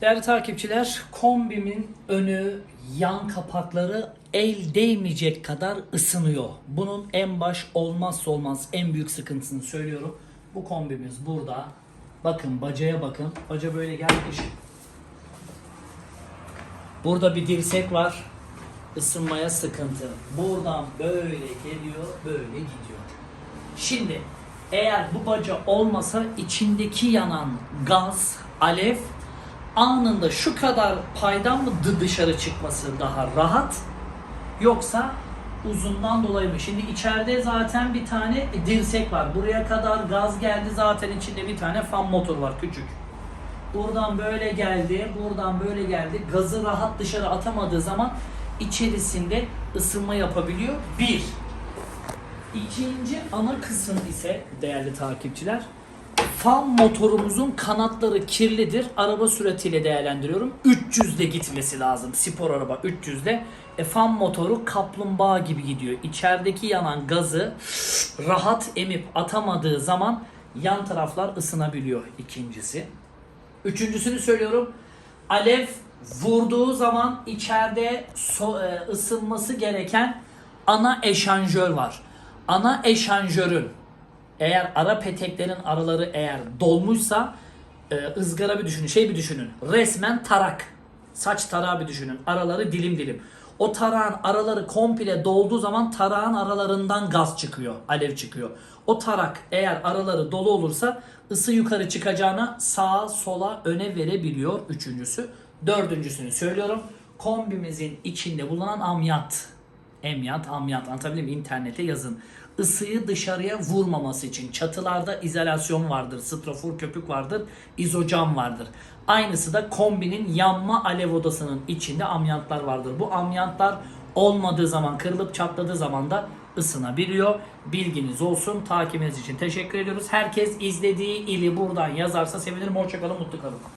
Değerli takipçiler, kombimin önü, yan kapakları el değmeyecek kadar ısınıyor. Bunun en baş olmazsa olmaz en büyük sıkıntısını söylüyorum. Bu kombimiz burada. Bakın bacaya bakın. Baca böyle gelmiş. Burada bir dirsek var. Isınmaya sıkıntı. Buradan böyle geliyor, böyle gidiyor. Şimdi eğer bu baca olmasa içindeki yanan gaz, alev anında şu kadar paydan mı dı- dışarı çıkması daha rahat yoksa uzundan dolayı mı? Şimdi içeride zaten bir tane dirsek var. Buraya kadar gaz geldi zaten içinde bir tane fan motor var küçük. Buradan böyle geldi, buradan böyle geldi. Gazı rahat dışarı atamadığı zaman içerisinde ısınma yapabiliyor. Bir. İkinci ana kısım ise değerli takipçiler fan motorumuzun kanatları kirlidir. Araba süratiyle değerlendiriyorum. 300'de gitmesi lazım. Spor araba 300'de. E, fan motoru kaplumbağa gibi gidiyor. İçerideki yanan gazı rahat emip atamadığı zaman yan taraflar ısınabiliyor ikincisi. Üçüncüsünü söylüyorum. Alev vurduğu zaman içeride so- e, ısınması gereken ana eşanjör var. Ana eşanjörün eğer ara peteklerin araları eğer dolmuşsa e, ızgara bir düşünün, şey bir düşünün. Resmen tarak. Saç tarağı bir düşünün. Araları dilim dilim. O tarağın araları komple dolduğu zaman tarağın aralarından gaz çıkıyor, alev çıkıyor. O tarak eğer araları dolu olursa ısı yukarı çıkacağına sağa sola öne verebiliyor üçüncüsü. Dördüncüsünü söylüyorum. Kombimizin içinde bulunan amyat. Emyat, amyat anlatabiliyor muyum? İnternete yazın. Isıyı dışarıya vurmaması için çatılarda izolasyon vardır, strofor köpük vardır, izocam vardır. Aynısı da kombinin yanma alev odasının içinde amyantlar vardır. Bu amyantlar olmadığı zaman, kırılıp çatladığı zaman da ısınabiliyor. Bilginiz olsun. Takibiniz için teşekkür ediyoruz. Herkes izlediği ili buradan yazarsa sevinirim. Hoşçakalın, mutlu kalın.